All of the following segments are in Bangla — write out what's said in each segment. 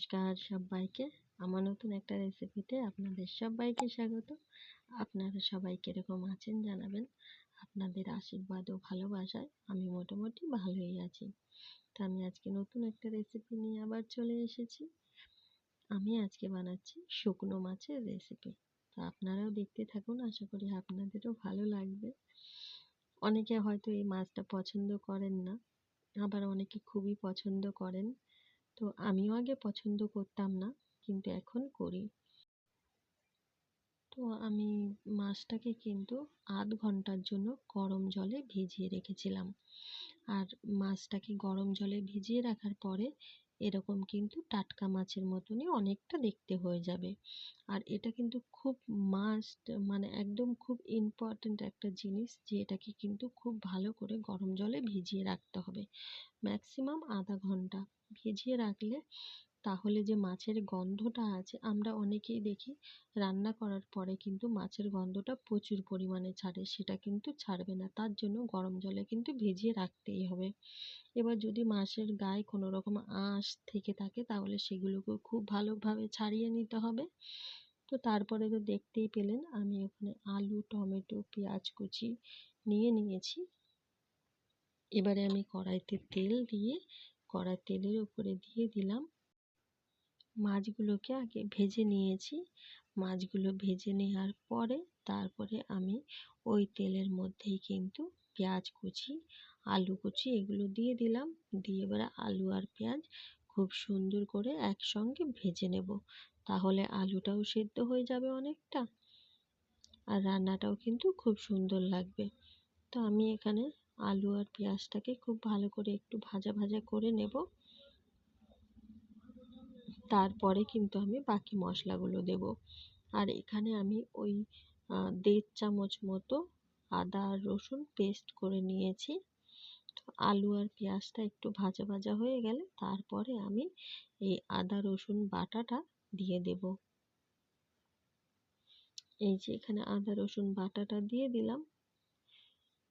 নমস্কার সবাইকে। আমার নতুন একটা রেসিপিতে আপনাদের সবাইকে স্বাগত। আপনারা সবাই কীরকম আছেন জানাবেন। আপনাদের আশীর্বাদ ও ভালোবাসায় আমি মোটামুটি ভালোই আছি। তা আমি আজকে নতুন একটা রেসিপি নিয়ে আবার চলে এসেছি। আমি আজকে বানাচ্ছি শুকনো মাছের রেসিপি তা আপনারাও দেখতে থাকুন, আশা করি আপনাদেরও ভালো লাগবে। অনেকে হয়তো এই মাছটা পছন্দ করেন না, আবার অনেকে খুবই পছন্দ করেন। তো আমিও আগে পছন্দ করতাম না, কিন্তু এখন করি। তো আমি মাছটাকে কিন্তু আধ ঘণ্টার জন্য গরম জলে ভিজিয়ে রেখেছিলাম। আর মাছটাকে গরম জলে ভিজিয়ে রাখার পরে এরকম কিন্তু টাটকা মাছের মতনই অনেকটা দেখতে হয়ে যাবে। আর এটা কিন্তু খুব মাস্ট মানে একদম খুব ইম্পর্ট্যান্ট একটা জিনিস যে এটাকে কিন্তু খুব ভালো করে গরম জলে ভিজিয়ে রাখতে হবে। ম্যাক্সিমাম আধা ঘণ্টা ভিজিয়ে রাখলে তাহলে যে মাছের গন্ধটা আছে, আমরা অনেকেই দেখি রান্না করার পরে কিন্তু মাছের গন্ধটা প্রচুর পরিমাণে ছাড়ে, সেটা কিন্তু ছাড়বে না। তার জন্য গরম জলে কিন্তু ভিজিয়ে রাখতেই হবে। এবার যদি মাছের গায়ে কোনো রকম আঁশ থেকে থাকে, তাহলে সেগুলোকেও খুব ভালোভাবে ছাড়িয়ে নিতে হবে। তো তারপরে তো দেখতেই পেলেন, আমি ওখানে আলু, টমেটো, পেঁয়াজ কুচি নিয়ে নিয়েছি। এবারে আমি কড়াইতে তেল দিয়ে, কড়াই তেলের উপরে দিয়ে দিলাম। মাছগুলোকে আগে ভেজে নিয়েছি। মাছগুলো ভেজে নেওয়ার পরে তারপরে আমি ওই তেলের মধ্যেই কিন্তু পেঁয়াজ কুচি, আলু কুচি এগুলো দিয়ে দিলাম। দিয়ে এবারে আলু আর পেঁয়াজ খুব সুন্দর করে একসঙ্গে ভেজে নেব। তাহলে আলুটাও সেদ্ধ হয়ে যাবে অনেকটা আর রান্নাটাও কিন্তু খুব সুন্দর লাগবে। তো আমি এখানে আলু আর পেঁয়াজটাকে খুব ভালো করে একটু ভাজা ভাজা করে নেব। তারপরে কিন্তু আমি বাকি মশলাগুলো দেব। আর এখানে আমি ওই দেড় চামচ মতো আদা আর রসুন পেস্ট করে নিয়েছি। আলু আর পেঁয়াজটা একটু ভাজা ভাজা হয়ে গেলে তারপরে আমি এই আদা, রসুন বাটাটা দিয়ে দেব। এই যে এখানে আদা, রসুন বাটাটা দিয়ে দিলাম।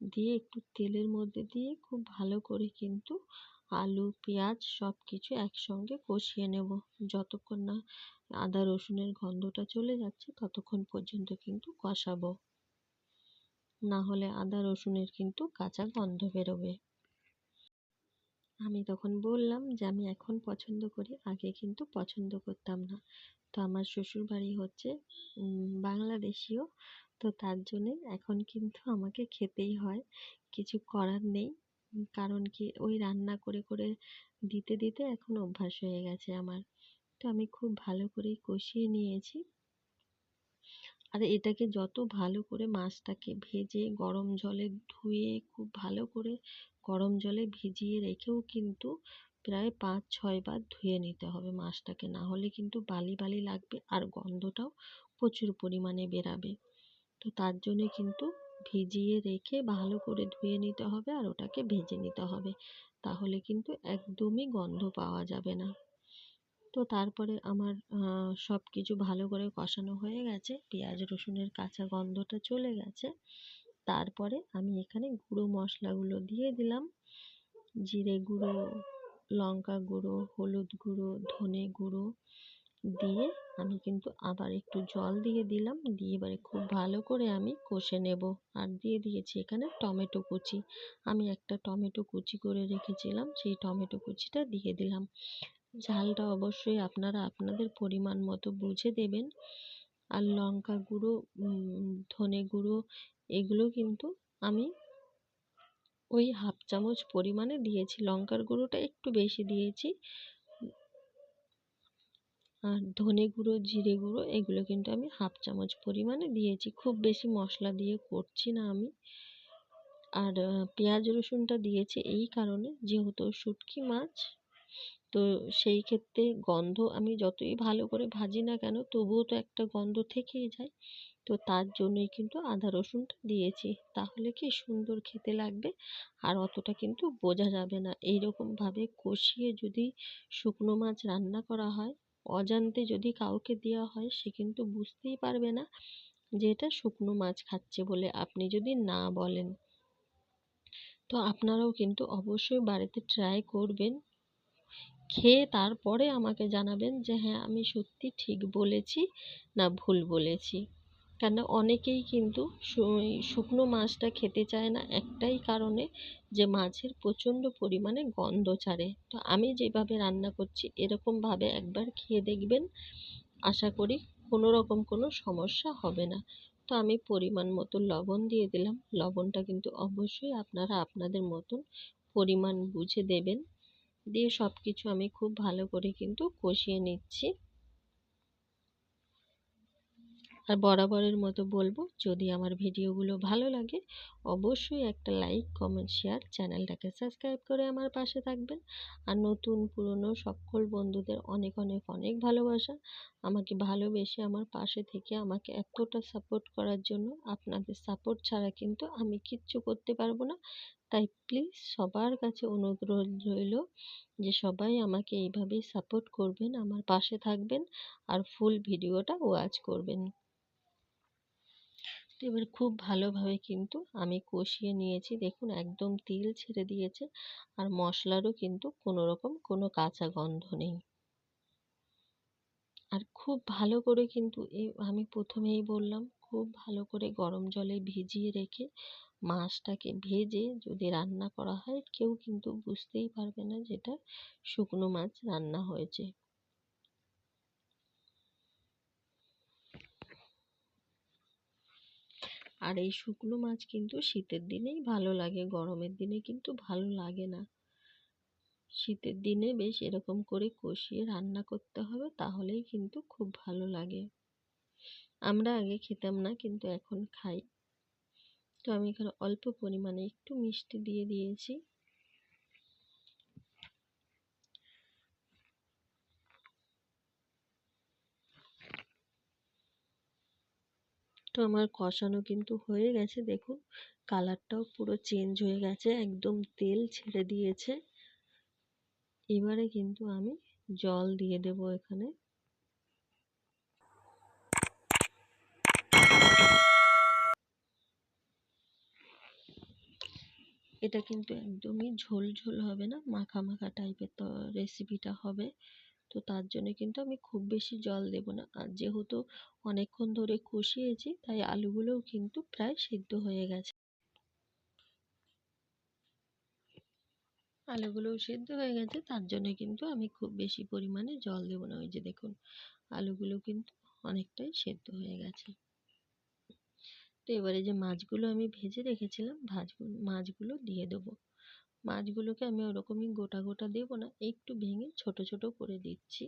দিয়ে একটু তেলের মধ্যে দিয়ে খুব ভালো করে কিন্তু আলু, পেঁয়াজ সব কিছু একসঙ্গে কষিয়ে নেব। যতক্ষণ না আদা রসুনের গন্ধটা চলে যাচ্ছে, ততক্ষণ পর্যন্ত কিন্তু কষাবো। না হলে আদা রসুনের কিন্তু কাঁচা গন্ধ বেরোবে। আমি তখন বললাম যে, আমি এখন পছন্দ করি, আগে কিন্তু পছন্দ করতাম না। তো আমার শ্বশুর বাড়ি হচ্ছে বাংলাদেশীয়। তো তার জন্যে এখন কিন্তু আমাকে খেতেই হয়, কিছু করার নেই। কারণ কি, ওই রান্না করে করে দিতে দিতে এখন অভ্যাস হয়ে গেছে আমার। তো আমি খুব ভালো করেই কষিয়ে নিয়েছি। আর এটাকে যত ভালো করে মাছটাকে ভেজে, গরম জলে ধুয়ে, খুব ভালো করে গরম জলে ভিজিয়ে রেখেও কিন্তু প্রায় পাঁচ, ছয় বার ধুয়ে নিতে হবে মাছটাকে। না হলে কিন্তু বালি বালি লাগবে আর গন্ধটাও প্রচুর পরিমাণে বেরাবে। তো তার জন্যে কিন্তু ভিজিয়ে রেখে ভালো করে ধুয়ে নিতে হবে আর ওটাকে ভেজে নিতে হবে। তাহলে কিন্তু একদমই গন্ধ পাওয়া যাবে না। তো তারপরে আমার সব কিছু ভালো করে কষানো হয়ে গেছে। পেঁয়াজ, রসুনের কাঁচা গন্ধটা চলে গেছে। তারপরে আমি এখানে গুঁড়ো মশলাগুলো দিয়ে দিলাম। জিরে গুঁড়ো, লঙ্কা গুঁড়ো, হলুদ গুঁড়ো, ধনে গুঁড়ো দিয়ে আমি কিন্তু আবার একটু জল দিয়ে দিলাম। দিয়ে এবারে খুব ভালো করে আমি কষে নেব। আর দিয়ে দিয়েছি এখানে টমেটো কুচি। আমি একটা টমেটো কুচি করে রেখেছিলাম। সেই টমেটো কুচিটা দিয়ে দিলাম। ঝালটা অবশ্যই আপনারা আপনাদের পরিমাণ মতো বুঝে দেবেন। আর লঙ্কা গুঁড়ো ধনে গুঁড়ো এগুলো কিন্তু আমি ওই হাফ চামচ পরিমাণে দিয়েছি। লঙ্কার গুঁড়োটা একটু বেশি দিয়েছি। আর ধনে গুঁড়ো, জিরে গুঁড়ো এগুলো কিন্তু আমি হাফ চামচ পরিমাণে দিয়েছি। খুব বেশি মশলা দিয়ে করছি না আমি। আর পেঁয়াজ রসুনটা দিয়েছি এই কারণে। যেহেতু শুটকি মাছ তো সেই ক্ষেত্রে গন্ধ আমি যতই ভালো করে ভাজি না কেন, তবুও তো একটা গন্ধ থেকেই যায়। তো তার জন্যই কিন্তু আদা রসুনটা দিয়েছি। তাহলে কি সুন্দর খেতে লাগবে? আর অতটা কিন্তু বোঝা যাবে না। এইরকমভাবে কষিয়ে যদি শুকনো মাছ রান্না করা হয়, অজান্তে যদি কাউকে দেওয়া হয়, সে কিন্তু বুঝতেই পারবে না যে এটা শুকনো মাছ খাচ্ছে বলে। আপনি যদি না বলেন। তো আপনারাও কিন্তু অবশ্যই বাড়িতে ট্রাই করবেন। খেয়ে তারপরে আমাকে জানাবেন যে হ্যাঁ আমি সত্যি ঠিক বলেছি না ভুল বলেছি। কেন অনেকেই কিন্তু শুকনো মাছটা খেতে চায় না একটাই কারণে যে, মাছের প্রচণ্ড পরিমাণে গন্ধ ছাড়ে। তো আমি যেভাবে রান্না করছি এরকমভাবে একবার খেয়ে দেখবেন। আশা করি কোনো রকম কোনো সমস্যা হবে না। তো আমি পরিমাণ মতো লবণ দিয়ে দিলাম। লবণটা কিন্তু অবশ্যই আপনারা আপনাদের মতন পরিমাণ বুঝে দেবেন। দিয়ে সব কিছু আমি খুব ভালো করে কিন্তু কষিয়ে নিচ্ছি। আর বরাবরের মতো বলব, যদি আমার ভিডিওগুলো ভালো লাগে, অবশ্যই একটা লাইক, কমেন্ট, শেয়ার, চ্যানেলটাকে সাবস্ক্রাইব করে আমার পাশে থাকবেন। আর নতুন, পুরনো সকল বন্ধুদের অনেক অনেক অনেক ভালোবাসা। আমাকে ভালোবেসে আমার পাশে থেকে আমাকে এতটা সাপোর্ট করার জন্য আপনাদের সাপোর্ট ছাড়া কিন্তু আমি কিচ্ছু করতে পারব না। তাই প্লিজ সবার কাছে অনুরোধ রইল যে সবাই আমাকে এইভাবেই সাপোর্ট করবেন, আমার পাশে থাকবেন আর ফুল ভিডিওটা ওয়াচ করবেন। তো এবার খুব ভালোভাবে কিন্তু আমি কষিয়ে নিয়েছি। দেখুন একদম তেল ছেড়ে দিয়েছে আর মশলারও কিন্তু কোনো রকম কোনো কাঁচা গন্ধ নেই। আর খুব ভালো করে কিন্তু এই আমি প্রথমেই বললাম, খুব ভালো করে গরম জলে ভিজিয়ে রেখে মাছটাকে ভেজে যদি রান্না করা হয়, কেউ কিন্তু বুঝতেই পারবে না যেটা শুকনো মাছ রান্না হয়েছে। আর এই শুকনো মাছ কিন্তু শীতের দিনেই ভালো লাগে, গরমের দিনে কিন্তু ভালো লাগে না। শীতের দিনে বেশ এরকম করে কষিয়ে রান্না করতে হবে, তাহলেই কিন্তু খুব ভালো লাগে। আমরা আগে খেতাম না, কিন্তু এখন খাই। তো আমি এখানে অল্প পরিমাণে একটু মিষ্টি দিয়ে দিয়েছি। তো আমার কষানো কিন্তু হয়ে গেছে, দেখুন। কালারটাও পুরো চেঞ্জ হয়ে গেছে, একদম তেল ছেড়ে দিয়েছে। এবারে কিন্তু আমি জল দিয়ে দেব এখানে। এটা কিন্তু একদমই ঝোল ঝোল হবে না, মাখা মাখা টাইপের তো রেসিপিটা হবে। তো তার জন্য কিন্তু আমি খুব বেশি জল দেব না। আর যেহেতু অনেকক্ষণ ধরে কষিয়েছি, তাই আলুগুলোও কিন্তু প্রায় সিদ্ধ হয়ে গেছে। আলুগুলোও সিদ্ধ হয়ে গেছে, তার জন্য কিন্তু আমি খুব বেশি পরিমাণে জল দেবো না। ওই যে দেখুন, আলুগুলো কিন্তু অনেকটাই সেদ্ধ হয়ে গেছে। তো এবারে যে মাছগুলো আমি ভেজে রেখেছিলাম ভাজগুলো মাছগুলো দিয়ে দেবো। মাছগুলোকে আমি ওরকমই গোটা গোটা দেবো না, একটু ভেঙে ছোট ছোট করে দিচ্ছি।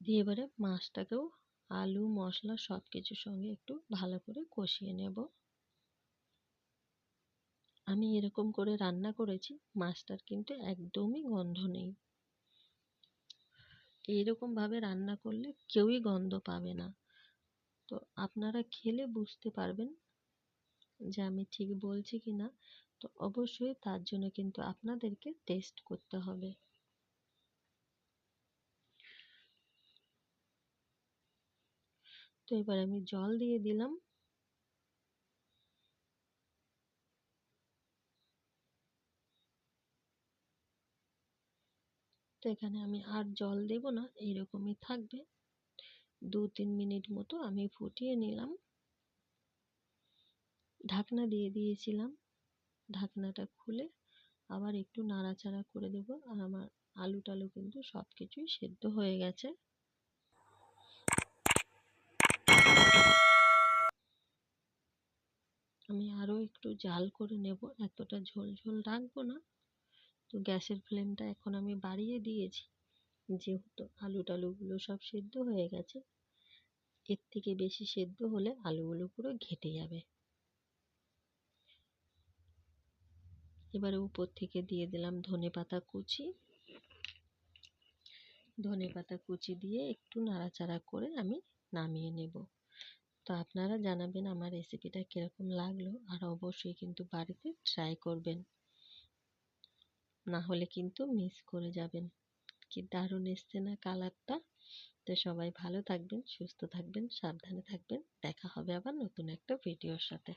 দিয়ে এবারে মাছটাকেও আলু, মশলা সব কিছুর সঙ্গে একটু ভালো করে কষিয়ে নেব। আমি এরকম করে রান্না করেছি, মাছটার কিন্তু একদমই গন্ধ নেই। এইরকমভাবে রান্না করলে কেউই গন্ধ পাবে না। তো আপনারা খেলে বুঝতে পারবেন যে আমি ঠিক বলছি কি না তো অবশ্যই তার জন্য কিন্তু আপনাদেরকে টেস্ট করতে হবে। তো এবার আমি জল দিয়ে দিলাম। তো এখানে আমি আর জল দেব না, এইরকমই থাকবে। দু তিন মিনিট মতো আমি ফুটিয়ে নিলাম। ঢাকনা দিয়ে দিয়েছিলাম। ঢাকনাটা খুলে আবার একটু নাড়াচাড়া করে দেব আর আমার আলু টালু কিন্তু সব কিছুই সেদ্ধ হয়ে গেছে। আমি আরও একটু জাল করে নেব, এতটা ঝোল ঝোল রাখব না। তো গ্যাসের ফ্লেমটা এখন আমি বাড়িয়ে দিয়েছি। যেহেতু আলু টালুগুলো সব সেদ্ধ হয়ে গেছে, এর থেকে বেশি সেদ্ধ হলে আলুগুলো পুরো ঘেটে যাবে। এবারে উপর থেকে দিয়ে দিলাম ধনে পাতা কুচি। ধনে পাতা কুচি দিয়ে একটু নাড়াচাড়া করে আমি নামিয়ে নেব। তো আপনারা জানাবেন আমার রেসিপিটা কীরকম লাগল, আর অবশ্যই কিন্তু বাড়িতে ট্রাই করবেন। না হলে কিন্তু মিস করে যাবেন। কি দারুণ এসছে না কালারটা। তো সবাই ভালো থাকবেন, সুস্থ থাকবেন, সাবধানে থাকবেন। দেখা হবে আবার নতুন একটা ভিডিওর সাথে।